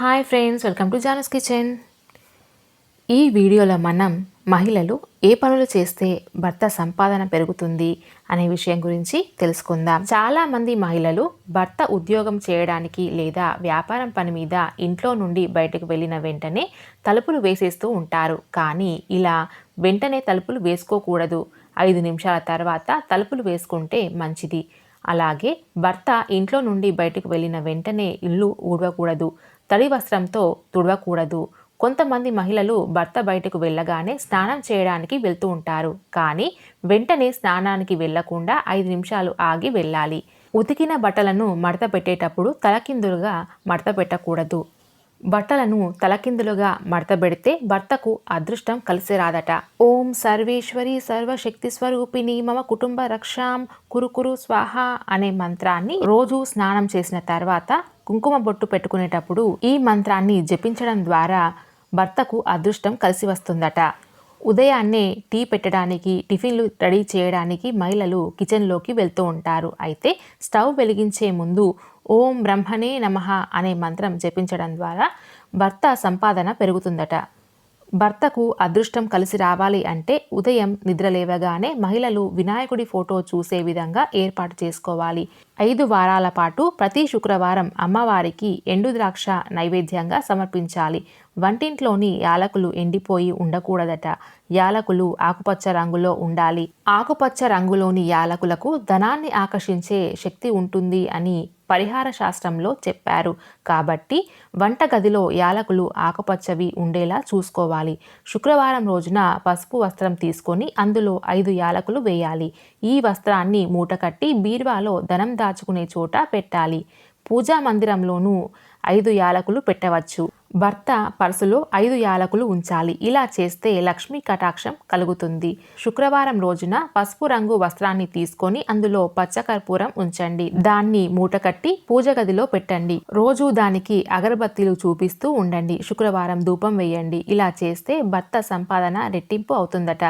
Hi friends welcome to జానస్ kitchen. ఈ వీడియోలో మనం మహిళలు ఏ పనులు చేస్తే భర్త సంపాదన పెరుగుతుంది అనే విషయం గురించి తెలుసుకుందాం. చాలామంది మహిళలు భర్త ఉద్యోగం చేయడానికి లేదా వ్యాపారం పని మీద ఇంట్లో నుండి బయటకు వెళ్ళిన వెంటనే తలుపులు వేసేస్తూ ఉంటారు. కానీ ఇలా వెంటనే తలుపులు వేసుకోకూడదు. ఐదు నిమిషాల తర్వాత తలుపులు వేసుకుంటే మంచిది. అలాగే భర్త ఇంట్లో నుండి బయటకు వెళ్ళిన వెంటనే ఇల్లు ఊడవకూడదు తడి వస్త్రంతో తుడవకూడదు. కొంతమంది మహిళలు భర్త బయటకు వెళ్ళగానే స్నానం చేయడానికి వెళ్తూ ఉంటారు. కానీ వెంటనే స్నానానికి వెళ్ళకుండా ఐదు నిమిషాలు ఆగి వెళ్ళాలి. ఉతికిన బట్టలను మడత పెట్టేటప్పుడు తలకిందులుగా మడత పెట్టకూడదు. బట్టలను తలకిందులుగా మడతబెడితే భర్తకు అదృష్టం కలిసి రాదట. ఓం సర్వేశ్వరి సర్వశక్తి స్వరూపిణి మమ కుటుంబ రక్షాం కురుకురు స్వాహ అనే మంత్రాన్ని రోజు స్నానం చేసిన తర్వాత కుంకుమ బొట్టు పెట్టుకునేటప్పుడు ఈ మంత్రాన్ని జపించడం ద్వారా భర్తకు అదృష్టం కలిసి వస్తుందట. ఉదయాన్నే టీ పెట్టడానికి టిఫిన్లు రెడీ చేయడానికి మహిళలు కిచెన్లోకి వెళ్తూ ఉంటారు. అయితే స్టవ్ వెలిగించే ముందు ఓం బ్రహ్మణే నమ అనే మంత్రం జపించడం ద్వారా భర్త సంపాదన పెరుగుతుందట. భర్తకు అదృష్టం కలిసి రావాలి అంటే ఉదయం నిద్రలేవగానే మహిళలు వినాయకుడి ఫోటో చూసే విధంగా ఏర్పాటు చేసుకోవాలి. ఐదు వారాల పాటు ప్రతి శుక్రవారం అమ్మవారికి ఎండుద్రాక్ష నైవేద్యంగా సమర్పించాలి. వంటింట్లోని యాలకులు ఎండిపోయి ఉండకూడదట. యాలకులు ఆకుపచ్చ రంగులో ఉండాలి. ఆకుపచ్చ రంగులోని యాలకులకు ధనాన్ని ఆకర్షించే శక్తి ఉంటుంది అని పరిహార శాస్త్రంలో చెప్పారు. కాబట్టి వంటగదిలో యాలకులు ఆకుపచ్చవి ఉండేలా చూసుకోవాలి. శుక్రవారం రోజున పసుపు వస్త్రం తీసుకొని అందులో ఐదు యాలకులు వేయాలి. ఈ వస్త్రాన్ని మూటకట్టి బీర్వాలో ధనం దాచుకునే చోట పెట్టాలి. పూజా మందిరంలోనూ ఐదు యాలకులు పెట్టవచ్చు. భర్త పర్సులో ఐదు యాలకులు ఉంచాలి. ఇలా చేస్తే లక్ష్మీ కటాక్షం కలుగుతుంది. శుక్రవారం రోజున పసుపు రంగు వస్త్రాన్ని తీసుకొని అందులో పచ్చకర్పూరం ఉంచండి. దాన్ని మూటకట్టి పూజ గదిలో పెట్టండి. రోజు దానికి అగరబత్తీలు చూపిస్తూ ఉండండి. శుక్రవారం ధూపం వేయండి. ఇలా చేస్తే భర్త సంపాదన రెట్టింపు అవుతుందట.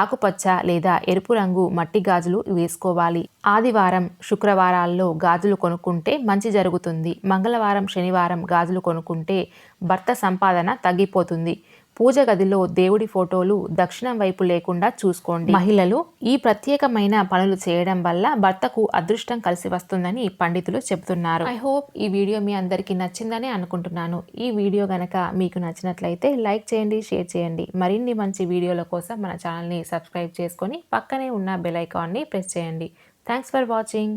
ఆకుపచ్చ లేదా ఎరుపు రంగు మట్టి గాజులు వేసుకోవాలి. ఆదివారం శుక్రవారాల్లో గాజులు కొనుక్కుంటే మంచి జరుగుతుంది. మంగళవారం శనివారం గాజులు కొనుక్కుంటే భర్త సంపాదన తగ్గిపోతుంది. పూజ గదిలో దేవుడి ఫోటోలు దక్షిణం వైపు లేకుండా చూసుకోండి. మహిళలు ఈ ప్రత్యేకమైన పనులు చేయడం వల్ల భర్తకు అదృష్టం కలిసి వస్తుందని పండితులు చెబుతున్నారు. ఐ హోప్ ఈ వీడియో మీ అందరికీ నచ్చిందని అనుకుంటున్నాను. ఈ వీడియో గనక మీకు నచ్చినట్లయితే లైక్ చేయండి షేర్ చేయండి. మరిన్ని మంచి వీడియోల కోసం మన ఛానల్ని సబ్స్క్రైబ్ చేసుకొని పక్కనే ఉన్న బెల్ ఐకాన్ని ప్రెస్ చేయండి. Thanks for watching